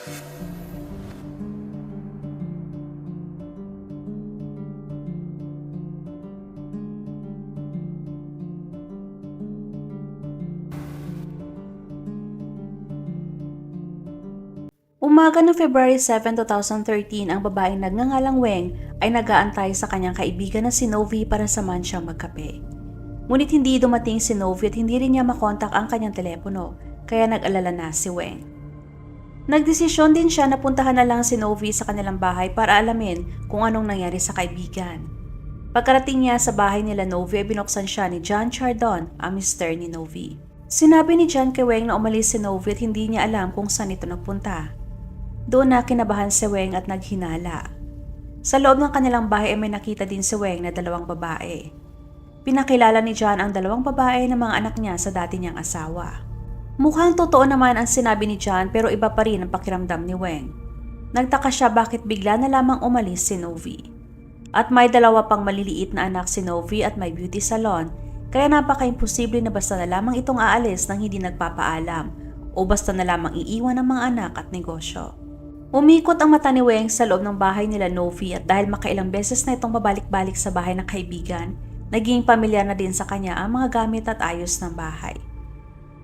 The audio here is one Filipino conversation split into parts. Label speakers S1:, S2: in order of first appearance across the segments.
S1: Umaga ng February 7, 2013, ang babaeng nagngangalang Weng ay nagaantay sa kanyang kaibigan na si Novi para samahan siyang magkape. Ngunit hindi dumating si Novi at hindi rin niya makontak ang kanyang telepono, kaya nag-alala na si Weng. Nagdesisyon din siya na puntahan na lang si Novi sa kanilang bahay para alamin kung anong nangyari sa kaibigan. Pagkarating niya sa bahay nila Novi ay binuksan siya ni John Chardon, ang mister ni Novi. Sinabi ni John kay Weng na umalis si Novi at hindi niya alam kung saan ito nagpunta. Doon na kinabahan si Weng at naghinala. Sa loob ng kanilang bahay ay may nakita din si Weng na dalawang babae. Pinakilala ni John ang dalawang babae na mga anak niya sa dati niyang asawa. Mukhang totoo naman ang sinabi ni John pero iba pa rin ang pakiramdam ni Weng. Nagtaka siya bakit bigla na lamang umalis si Novi. At may dalawa pang maliliit na anak si Novi at may beauty salon kaya napaka-imposible na basta na lamang itong aalis nang hindi nagpapaalam o basta na lamang iiwan ang mga anak at negosyo. Umikot ang mata ni Weng sa loob ng bahay nila Novi at dahil makailang beses na itong babalik-balik sa bahay ng kaibigan, naging pamilyar na din sa kanya ang mga gamit at ayos ng bahay.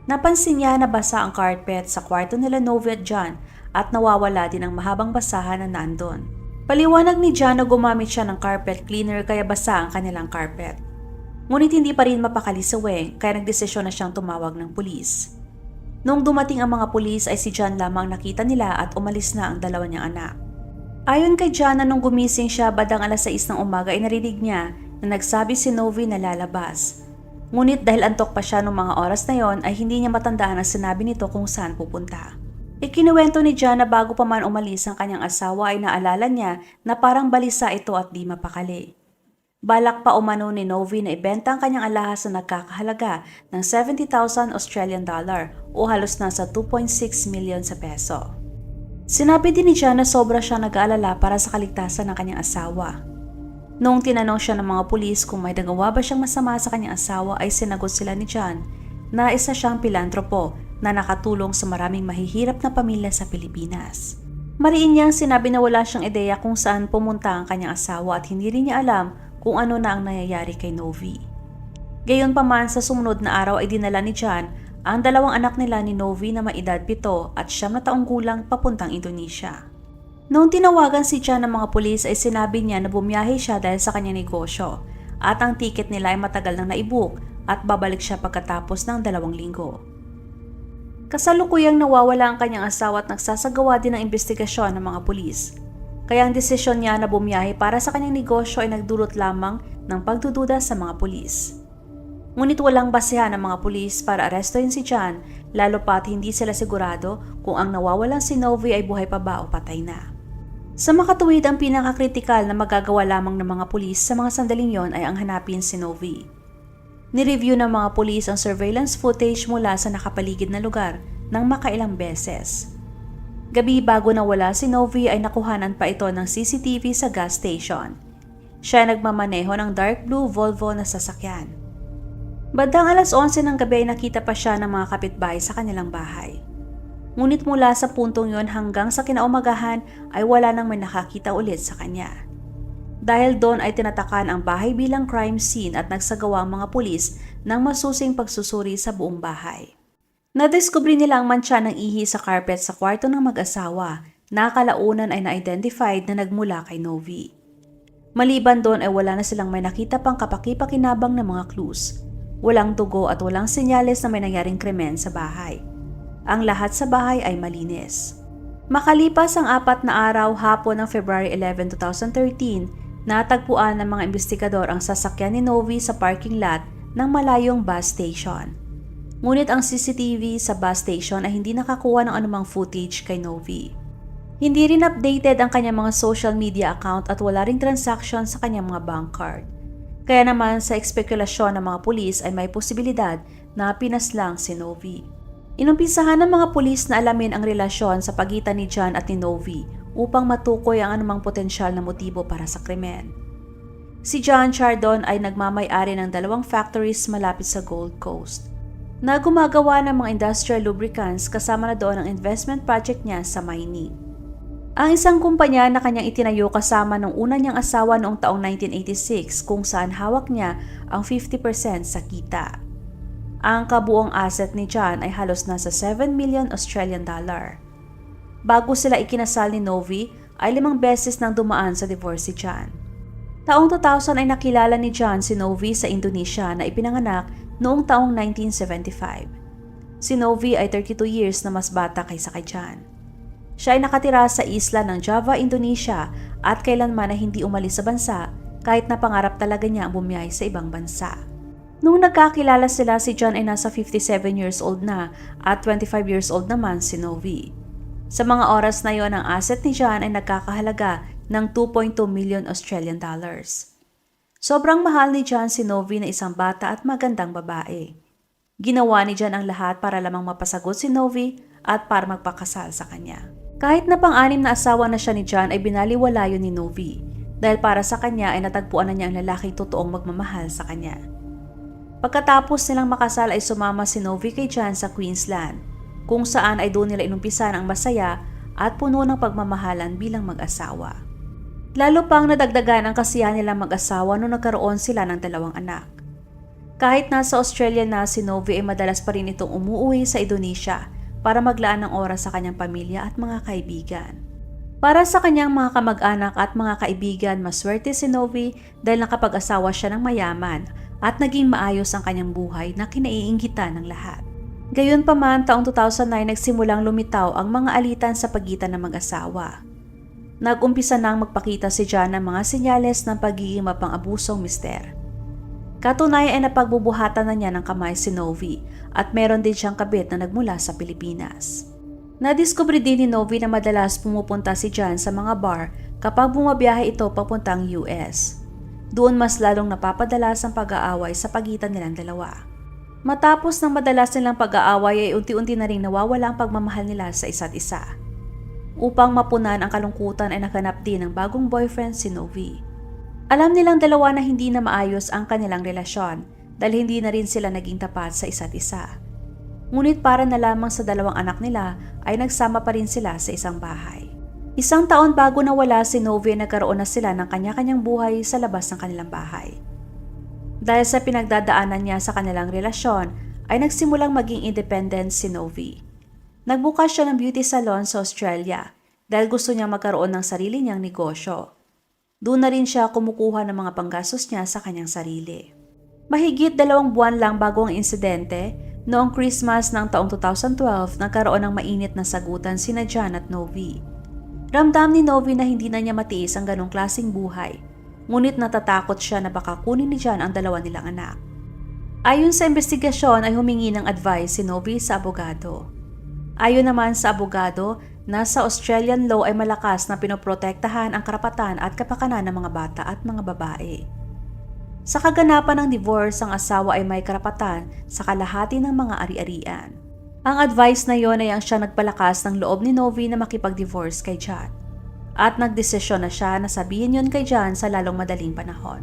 S1: Napansin niya na basa ang carpet sa kwarto nila Novi at John at nawawala din ang mahabang basahan na nandun. Paliwanag ni John na gumamit siya ng carpet cleaner kaya basa ang kanilang carpet. Ngunit hindi pa rin mapakali sa Weng kaya nagdesisyon na siyang tumawag ng pulis. Nung dumating ang mga pulis ay si John lamang nakita nila at umalis na ang dalawa niyang anak. Ayon kay John na nung gumising siya badang alas 6 ng umaga ay narinig niya na nagsabi si Novi na lalabas. Ngunit dahil antok pa siya nung mga oras na yon ay hindi niya matandaan ang sinabi nito kung saan pupunta. Ikinuwento ni John na bago pa man umalis ang kanyang asawa ay naalala niya na parang balisa ito at di mapakali. Balak pa umano ni Novi na ibenta ang kanyang alahas na nagkakahalaga ng 70,000 Australian dollar o halos nasa 2.6 million sa peso. Sinabi din ni John na sobra siya nag-aalala para sa kaligtasan ng kanyang asawa. Noong tinanong siya ng mga pulis kung may nagawa ba siyang masama sa kanyang asawa ay sinagot sila ni John na isa siyang pilantropo na nakatulong sa maraming mahihirap na pamilya sa Pilipinas. Mariin niyang sinabi na wala siyang ideya kung saan pumunta ang kanyang asawa at hindi rin niya alam kung ano na ang nangyayari kay Novi. Gayon pa man sa sumunod na araw ay dinala ni John ang dalawang anak nila ni Novi na may edad 7 at siyam na taong gulang papuntang Indonesia. Noong tinawagan si John ng mga pulis ay sinabi niya na bumiyahe siya dahil sa kanyang negosyo at ang tiket nila ay matagal nang naibook at babalik siya pagkatapos ng dalawang linggo. Kasalukuyang nawawala ang kanyang asawa at nagsasagawa din ng investigasyon ng mga pulis kaya ang desisyon niya na bumiyahe para sa kanyang negosyo ay nagdulot lamang ng pagdududa sa mga pulis. Ngunit walang basehan ng mga pulis para arestuhin si John lalo pat hindi sila sigurado kung ang nawawalang si Novi ay buhay pa ba o patay na. Sa makatuwid ang pinakakritikal na magagawa lamang ng mga pulis sa mga sandaling yon ay ang hanapin si Novi. Nireview ng mga pulis ang surveillance footage mula sa nakapaligid na lugar ng makailang beses. Gabi bago nawala si Novi ay nakuhanan pa ito ng CCTV sa gas station. Siya nagmamaneho ng dark blue Volvo na sasakyan. Bandang alas 11 ng gabi ay nakita pa siya ng mga kapitbahay sa kanilang bahay. Ngunit mula sa puntong yon hanggang sa kinaumagahan ay wala nang may nakakita ulit sa kanya. Dahil doon ay tinatakan ang bahay bilang crime scene at nagsagawa ang mga pulis ng masusing pagsusuri sa buong bahay. Nadiskubre nila ang mantsa ng ihi sa carpet sa kwarto ng mag-asawa na kalaunan ay na-identified na nagmula kay Novi. Maliban doon ay wala na silang may nakita pang kapakipakinabang na mga clues. Walang dugo at walang senyales na may nangyaring krimen sa bahay. Ang lahat sa bahay ay malinis. Makalipas ang apat na araw hapon ng February 11, 2013, natagpuan ng mga investigador ang sasakyan ni Novi sa parking lot ng malayong bus station. Ngunit ang CCTV sa bus station ay hindi nakakuha ng anumang footage kay Novi. Hindi rin updated ang kanyang mga social media account at wala ring transaction sa kanyang mga bank card. Kaya naman sa ekspekulasyon ng mga pulis ay may posibilidad na pinaslang si Novi. Inumpisahan ng mga pulis na alamin ang relasyon sa pagitan ni John at ni Novi upang matukoy ang anumang potensyal na motibo para sa krimen. Si John Chardon ay nagmamay-ari ng dalawang factories malapit sa Gold Coast. na gumagawa ng mga industrial lubricants kasama na doon ang investment project niya sa mining. Ang isang kumpanya na kanyang itinayo kasama ng una niyang asawa noong taong 1986 kung saan hawak niya ang 50% sa kita. Ang kabuong asset ni John ay halos nasa 7 million Australian dollar. Bago sila ikinasal ni Novi, ay limang beses nang dumaan sa divorce si John. Taong 2000 ay nakilala ni John si Novi sa Indonesia na ipinanganak noong taong 1975. Si Novi ay 32 years na mas bata kaysa kay John. Siya ay nakatira sa isla ng Java, Indonesia at kailanman ay hindi umalis sa bansa kahit na pangarap talaga niya ang bumiyahe sa ibang bansa. Nung nagkakilala sila, si John ay nasa 57 years old na at 25 years old naman si Novi. Sa mga oras na yon, ang asset ni John ay nagkakahalaga ng 2.2 million Australian dollars. Sobrang mahal ni John si Novi na isang bata at magandang babae. Ginawa ni John ang lahat para lamang mapasagot si Novi at para magpakasal sa kanya. Kahit na pang-anim na asawa na siya ni John ay binaliwala yun ni Novi dahil para sa kanya ay natagpuan na niya ang lalaking totoong magmamahal sa kanya. Pagkatapos nilang makasal ay sumama si Novi kay John sa Queensland kung saan ay doon nila inumpisan ang masaya at puno ng pagmamahalan bilang mag-asawa. Lalo pang nadagdagan ang kasiyahan nilang mag-asawa nung nagkaroon sila ng dalawang anak. Kahit nasa Australia na si Novi ay madalas pa rin itong umuwi sa Indonesia para maglaan ng oras sa kanyang pamilya at mga kaibigan. Para sa kanyang mga kamag-anak at mga kaibigan, maswerte si Novi dahil nakapag-asawa siya ng mayaman at naging maayos ang kanyang buhay na kinaiinggitan ng lahat. Gayunpaman, taong 2009 nagsimulang lumitaw ang mga alitan sa pagitan ng mag-asawa. Nag-umpisa nang magpakita si John ng mga senyales ng pagiging mapang-abusong mister. Katunayan ay napagbubuhatan na niya ng kamay si Novi at meron din siyang kabit na nagmula sa Pilipinas. Nadiskubre din ni Novi na madalas pumupunta si John sa mga bar kapag bumabiyahe ito papuntang US. Doon mas lalong napapadalas ang pag-aaway sa pagitan nilang dalawa. Matapos ng madalas nilang pag-aaway ay unti-unti na rin nawawala ang pagmamahal nila sa isa't isa. Upang mapunan ang kalungkutan ay naganap din ng bagong boyfriend si Novi. Alam nilang dalawa na hindi na maayos ang kanilang relasyon dahil hindi na rin sila naging tapat sa isa't isa. Ngunit para na lamang sa dalawang anak nila ay nagsama pa rin sila sa isang bahay. Isang taon bago nawala si Novi nagkaroon na sila ng kanya-kanyang buhay sa labas ng kanilang bahay. Dahil sa pinagdadaanan niya sa kanilang relasyon, ay nagsimulang maging independent si Novi. Nagbukas siya ng beauty salon sa Australia dahil gusto niyang magkaroon ng sarili niyang negosyo. Doon na rin siya kumukuha ng mga panggastos niya sa kanyang sarili. Mahigit dalawang buwan lang bago ang insidente, noong Christmas ng taong 2012 nagkaroon ng mainit na sagutan sina John at Novi. Ramdam ni Novi na hindi na niya matiis ang ganong klasing buhay, ngunit natatakot siya na baka kunin ni John ang dalawa nilang anak. Ayon sa investigasyon ay humingi ng advice si Novi sa abogado. Ayon naman sa abogado, nasa Australian law ay malakas na pinoprotektahan ang karapatan at kapakanan ng mga bata at mga babae. Sa kaganapan ng divorce, ang asawa ay may karapatan sa kalahati ng mga ari-arian. Ang advice na yon ay ang siya nagpalakas ng loob ni Novi na makipag-divorce kay John. At nagdesisyon na siya na sabihin yon kay John sa lalong madaling panahon.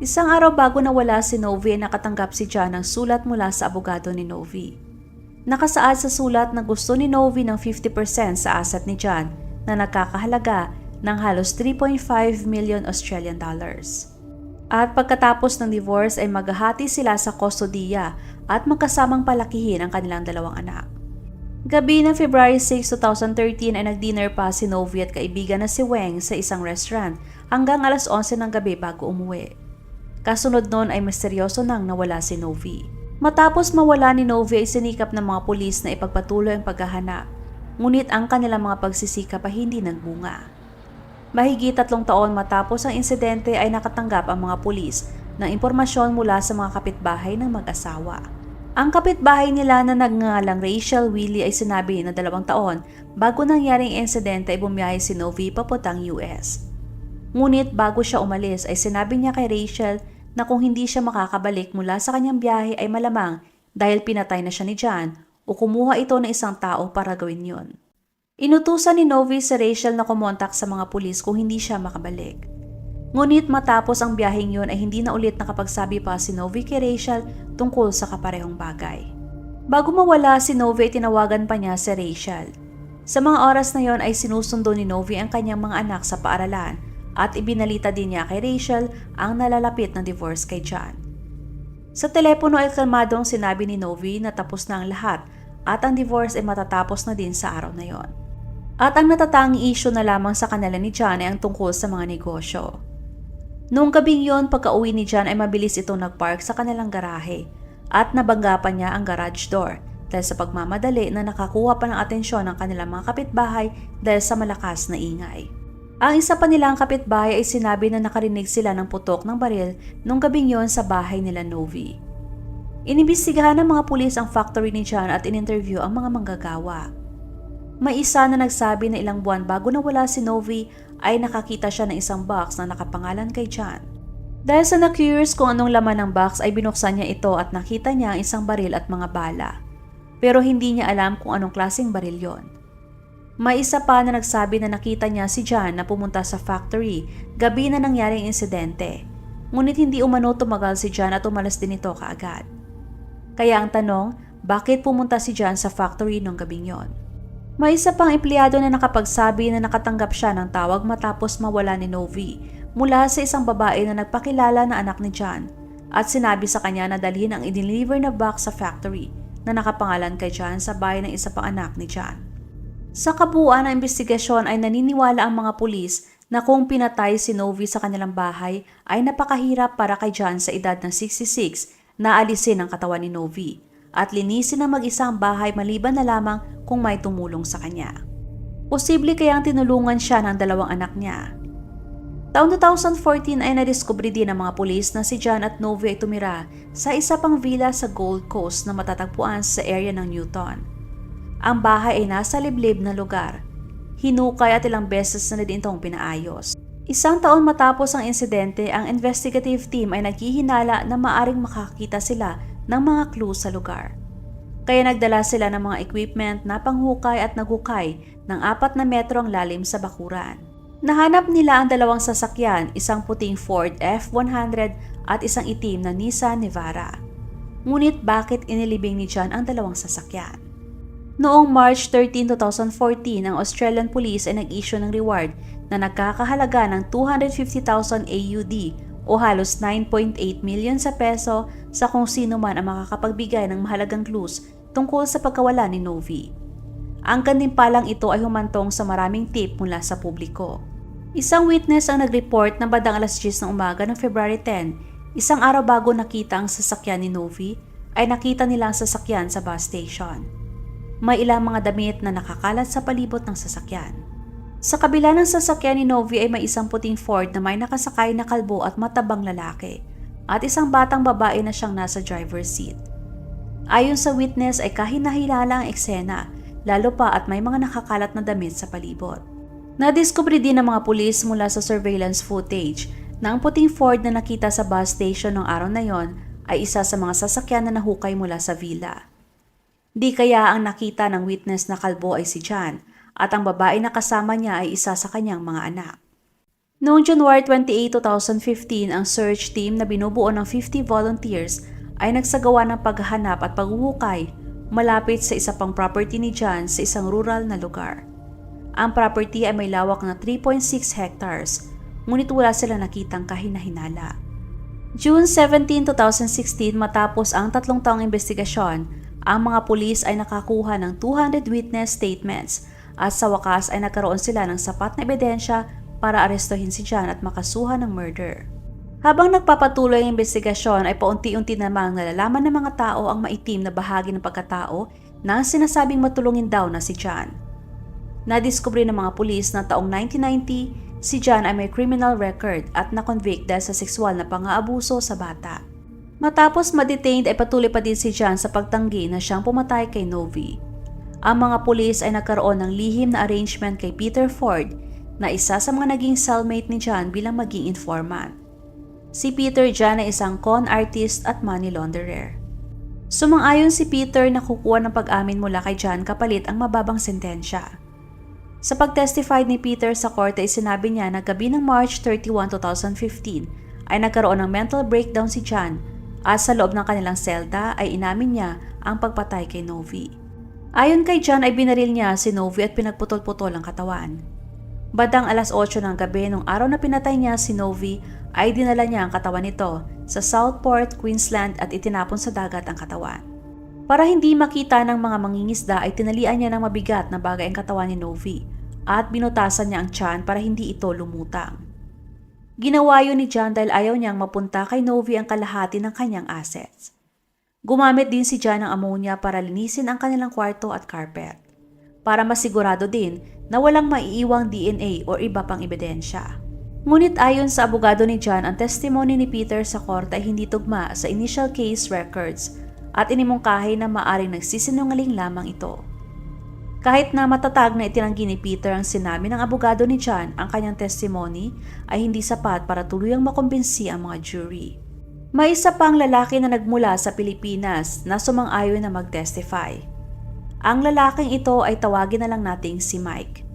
S1: Isang araw bago nawala si Novi ay nakatanggap si John ng sulat mula sa abogado ni Novi. Nakasaad sa sulat na gusto ni Novi ng 50% sa asset ni John na nagkakahalaga ng halos 3.5 million Australian dollars. At pagkatapos ng divorce ay maghahati sila sa kustodiya at magkasamang palakihin ang kanilang dalawang anak. Gabi ng February 6, 2013 ay nag-dinner pa si Novi at kaibigan na si Weng sa isang restaurant hanggang alas 11 ng gabi bago umuwi. Kasunod noon ay misteryoso nang nawala si Novi. Matapos mawala ni Novi ay sinikap ng mga pulis na ipagpatuloy ang paghahanap, ngunit ang kanilang mga pagsisikap ay hindi nagbunga. Mahigit tatlong taon matapos ang insidente ay nakatanggap ang mga pulis ng impormasyon mula sa mga kapitbahay ng mag-asawa. Ang kapitbahay nila na nagngalang Rachel Willie ay sinabi na dalawang taon bago nangyaring insidente ay bumiyahe si Novi papuntang US. Ngunit bago siya umalis ay sinabi niya kay Rachel na kung hindi siya makakabalik mula sa kanyang biyahe ay malamang dahil pinatay na siya ni John o kumuha ito ng isang tao para gawin yon. Inutusan ni Novi si Rachel na kumontak sa mga pulis kung hindi siya makabalik. Ngunit matapos ang biyaheng yon ay hindi na ulit nakapagsabi pa si Novi kay Rachel tungkol sa kaparehong bagay. Bago mawala si Novi ay tinawagan pa niya si Rachel. Sa mga oras na yon ay sinusundo ni Novi ang kanyang mga anak sa paaralan at ibinalita din niya kay Rachel ang nalalapit na divorce kay John. Sa telepono ay kalmadong sinabi ni Novi na tapos na ang lahat at ang divorce ay matatapos na din sa araw na yon. At ang natatangi issue na lamang sa kanila ni John ay ang tungkol sa mga negosyo. Noong gabing yon, pagka-uwi ni John ay mabilis itong nagpark sa kanilang garahe at nabangga pa niya ang garage door dahil sa pagmamadali na nakakuha pa ng atensyon ng kanilang mga kapitbahay dahil sa malakas na ingay. Ang isa pa nilang kapitbahay ay sinabi na nakarinig sila ng putok ng baril nung gabing yon sa bahay nila Novi. Inimbestigahan ng mga pulis ang factory ni John at in-interview ang mga manggagawa. May isa na nagsabi na ilang buwan bago nawala si Novi ay nakakita siya ng isang box na nakapangalan kay John. Dahil sa na-curious kung anong laman ng box ay binuksan niya ito at nakita niya ang isang baril at mga bala. Pero hindi niya alam kung anong klaseng baril yon. May isa pa na nagsabi na nakita niya si John na pumunta sa factory gabi na nangyari ang insidente. Ngunit hindi umano tumagal si John at umalas din ito kaagad. Kaya ang tanong, bakit pumunta si John sa factory nung gabing yon? May isa pang empleyado na nakapagsabi na nakatanggap siya ng tawag matapos mawala ni Novi mula sa isang babae na nagpakilala na anak ni John at sinabi sa kanya na dalhin ang i-deliver na box sa factory na nakapangalan kay John sa bahay ng isa pang anak ni John. Sa kabuuan ng investigasyon ay naniniwala ang mga pulis na kung pinatay si Novi sa kanilang bahay ay napakahirap para kay John sa edad ng 66 na alisin ang katawan ni Novi at linisin ng mag-isa ang bahay maliban na lamang kung may tumulong sa kanya. Posible kayang tinulungan siya ng dalawang anak niya Taong 2014 ay nadiskubre din ng mga pulis na si John at Novi ay tumira sa isa pang villa sa Gold Coast na matatagpuan sa area ng Newton. Ang bahay ay nasa liblib na lugar. Hinukay at ilang beses na din itong pinaayos. Isang taon matapos ang insidente, ang investigative team ay naghihinala na maaring makakita sila ng mga clue sa lugar. Kaya nagdala sila ng mga equipment na panghukay at naghukay ng apat na metro ang lalim sa bakuran. Nahanap nila ang dalawang sasakyan, isang puting Ford F100 at isang itim na Nissan Navara. Ngunit bakit inilibing ni John ang dalawang sasakyan? Noong March 13, 2014, ang Australian Police ay nag-issue ng reward na nagkakahalaga ng 250,000 AUD o halos 9.8 million sa peso sa kung sino man ang makakapagbigay ng mahalagang clues tungkol sa pagkawala ni Novi. Ang gantimpalang ito ay humantong sa maraming tip mula sa publiko. Isang witness ang nag-report na badang alas 10 ng umaga ng February 10, isang araw bago nakita ang sasakyan ni Novi, ay nakita nila ang sasakyan sa bus station. May ilang mga damit na nakakalat sa palibot ng sasakyan. Sa kabila ng sasakyan ni Novi ay may isang puting Ford na may nakasakay na kalbo at matabang lalaki at isang batang babae na siyang nasa driver's seat. Ayon sa witness ay kahinahilala ang eksena, lalo pa at may mga nakakalat na damit sa palibot. Nadiskubre din ng mga pulis mula sa surveillance footage na ang puting Ford na nakita sa bus station ng araw na yon ay isa sa mga sasakyan na nahukay mula sa villa. Di kaya ang nakita ng witness na kalbo ay si John at ang babae na kasama niya ay isa sa kanyang mga anak. Noong January 28, 2015, ang search team na binubuo ng 50 volunteers ay nagsagawa ng paghahanap at paghuhukay malapit sa isa pang property ni John sa isang rural na lugar. Ang property ay may lawak na 3.6 hectares, ngunit wala sila nakitang kahinahinala. June 17, 2016 matapos ang tatlong taong investigasyon, ang mga pulis ay nakakuha ng 200 witness statements at sa wakas ay nagkaroon sila ng sapat na ebidensya para arestuhin si John at makasuhan ng murder. Habang nagpapatuloy ang investigasyon ay paunti-unti namang nalalaman ng mga tao ang maitim na bahagi ng pagkatao na sinasabing matulungin daw na si John. Nadiskubre ng mga pulis na taong 1990, si John ay may criminal record at na-convict dahil sa sexual na pang-aabuso sa bata. Matapos ma-detained ay patuloy pa din si John sa pagtanggi na siyang pumatay kay Novi. Ang mga pulis ay nagkaroon ng lihim na arrangement kay Peter Ford na isa sa mga naging cellmate ni John bilang maging informant. Si Peter John ay isang con artist at money launderer. Sumang-ayon si Peter na kukuha ng pag-amin mula kay John kapalit ang mababang sentensya. Sa pag-testify ni Peter sa korte ay sinabi niya na gabi ng March 31, 2015 ay nagkaroon ng mental breakdown si John at sa loob ng kanilang selda ay inamin niya ang pagpatay kay Novi. Ayon kay John ay binaril niya si Novi at pinagputol-putol ang katawan. Badang alas 8 ng gabi nung araw na pinatay niya si Novi ay dinala niya ang katawan nito sa Southport, Queensland at itinapon sa dagat ang katawan. Para hindi makita ng mga mangingisda ay tinalian niya ng mabigat na bagay ang katawan ni Novi at binutasan niya ang tiyan para hindi ito lumutang. Ginawa yun ni John dahil ayaw niyang mapunta kay Novi ang kalahati ng kanyang assets. Gumamit din si John ng ammonia para linisin ang kanilang kwarto at carpet. Para masigurado din na walang maiiwang DNA o iba pang ebidensya. Ngunit ayon sa abogado ni John, ang testimony ni Peter sa korte ay hindi tugma sa initial case records at inimungkahi na maaring nagsisinungaling lamang ito. Kahit na matatag na itinanggi ni Peter ang sinabi ng abogado ni John, ang kanyang testimony ay hindi sapat para tuluyang makumbinsi ang mga jury. May isa pang lalaki na nagmula sa Pilipinas na sumang-ayon na mag-testify. Ang lalaking ito ay tawagin na lang nating si Mike.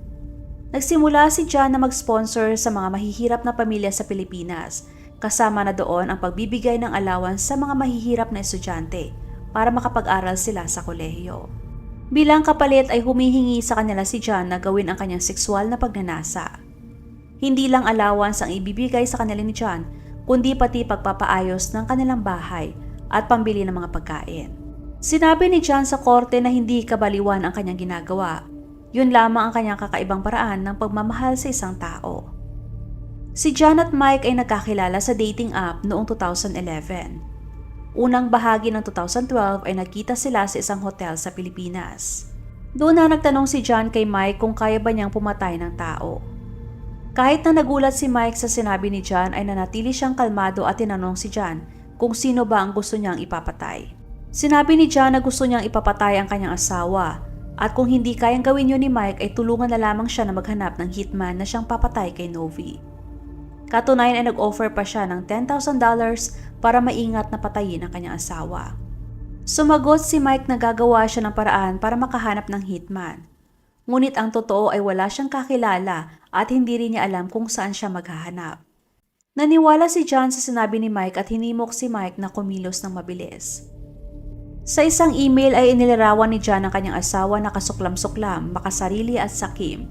S1: Nagsimula si John na mag-sponsor sa mga mahihirap na pamilya sa Pilipinas, kasama na doon ang pagbibigay ng allowance sa mga mahihirap na estudyante para makapag-aral sila sa kolehiyo. Bilang kapalit ay humihingi sa kanila si John na gawin ang kanyang sexual na pagnanasa. Hindi lang allowance ang ibibigay sa kanila ni John, kundi pati pagpapaayos ng kanilang bahay at pambili ng mga pagkain. Sinabi ni John sa korte na hindi kabaliwan ang kanyang ginagawa. Yun lamang ang kanyang kakaibang paraan ng pagmamahal sa isang tao. Si John at Mike ay nagkakilala sa dating app noong 2011. Unang bahagi ng 2012 ay nagkita sila sa isang hotel sa Pilipinas. Doon na nagtanong si John kay Mike kung kaya ba niyang pumatay ng tao. Kahit na nagulat si Mike sa sinabi ni John ay nanatili siyang kalmado at tinanong si John kung sino ba ang gusto niyang ipapatay. Sinabi ni John na gusto niyang ipapatay ang kanyang asawa at kung hindi kayang gawin yun ni Mike ay tulungan na lamang siya na maghanap ng hitman na siyang papatay kay Novi. Katunayan ay nag-offer pa siya ng $10,000 para maingat na patayin ang kanyang asawa. Sumagot si Mike na gagawa siya ng paraan para makahanap ng hitman. Ngunit ang totoo ay wala siyang kakilala at hindi rin niya alam kung saan siya maghahanap. Naniwala si John sa sinabi ni Mike at hinimok si Mike na kumilos ng mabilis. Sa isang email ay inilarawan ni John ang kanyang asawa na kasuklam-suklam, makasarili at sakim.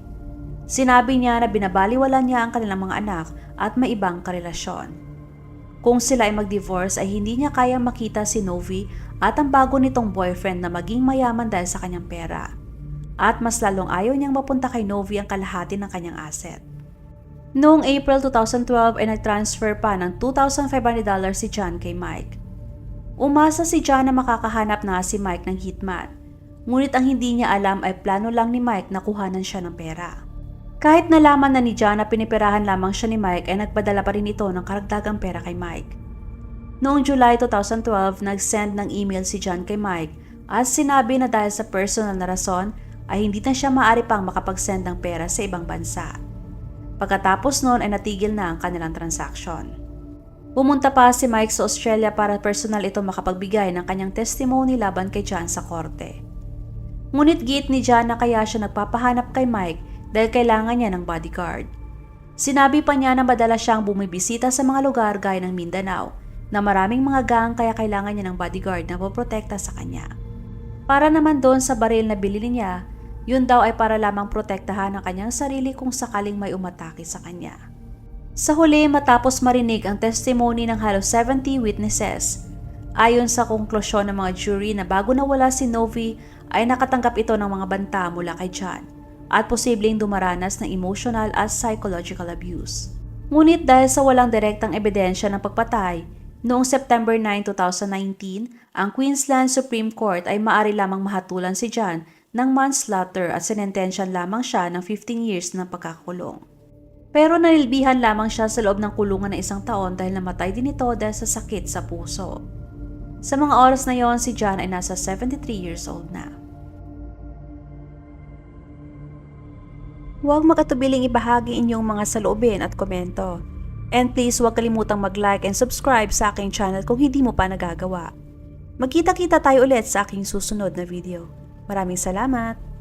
S1: Sinabi niya na binabaliwala niya ang kanilang mga anak at may ibang karelasyon. Kung sila ay mag-divorce ay hindi niya kayang makita si Novi at ang bago nitong boyfriend na maging mayaman dahil sa kanyang pera. At mas lalong ayaw niyang mapunta kay Novi ang kalahati ng kanyang asset. Noong April 2012 ay nag-transfer pa ng $2,500 si John kay Mike. Umasa si John na makakahanap na si Mike ng hitman. Ngunit ang hindi niya alam ay plano lang ni Mike na kuhanan siya ng pera. Kahit nalaman na ni John na piniperahan lamang siya ni Mike ay nagpadala pa rin ito ng karagdagang pera kay Mike. Noong July 2012, nag-send ng email si John kay Mike at sinabi na dahil sa personal na rason ay hindi na siya maaari pang makapag-send ng pera sa ibang bansa. Pagkatapos noon ay natigil na ang kanilang transaction. Pumunta pa si Mike sa Australia para personal ito makapagbigay ng kanyang testimony laban kay John sa korte. Ngunit git ni John na kaya siya nagpapahanap kay Mike dahil kailangan niya ng bodyguard. Sinabi pa niya na madalas siyang bumibisita sa mga lugar gaya ng Mindanao na maraming mga gang kaya kailangan niya ng bodyguard na poprotekta sa kanya. Para naman doon sa baril na bilili niya, yun daw ay para lamang protektahan ang kanyang sarili kung sakaling may umatake sa kanya. Sa huli matapos marinig ang testimony ng halos 70 witnesses, ayon sa konklusyon ng mga jury na bago nawala si Novi ay nakatanggap ito ng mga banta mula kay John at posibleng dumaranas ng emotional at psychological abuse. Ngunit dahil sa walang direktang ebidensya ng pagpatay, noong September 9, 2019, ang Queensland Supreme Court ay maari lamang mahatulan si John ng manslaughter at sinentensyan lamang siya ng 15 years ng pagkakulong. Pero nanilbihan lamang siya sa loob ng kulungan ng isang taon dahil namatay din ito dahil sa sakit sa puso. Sa mga oras na yon, si John ay nasa 73 years old na. Huwag makatubiling ibahagi inyong mga saloobin at komento. And please huwag kalimutang mag-like and subscribe sa aking channel kung hindi mo pa nagagawa. Magkita-kita tayo ulit sa aking susunod na video. Maraming salamat!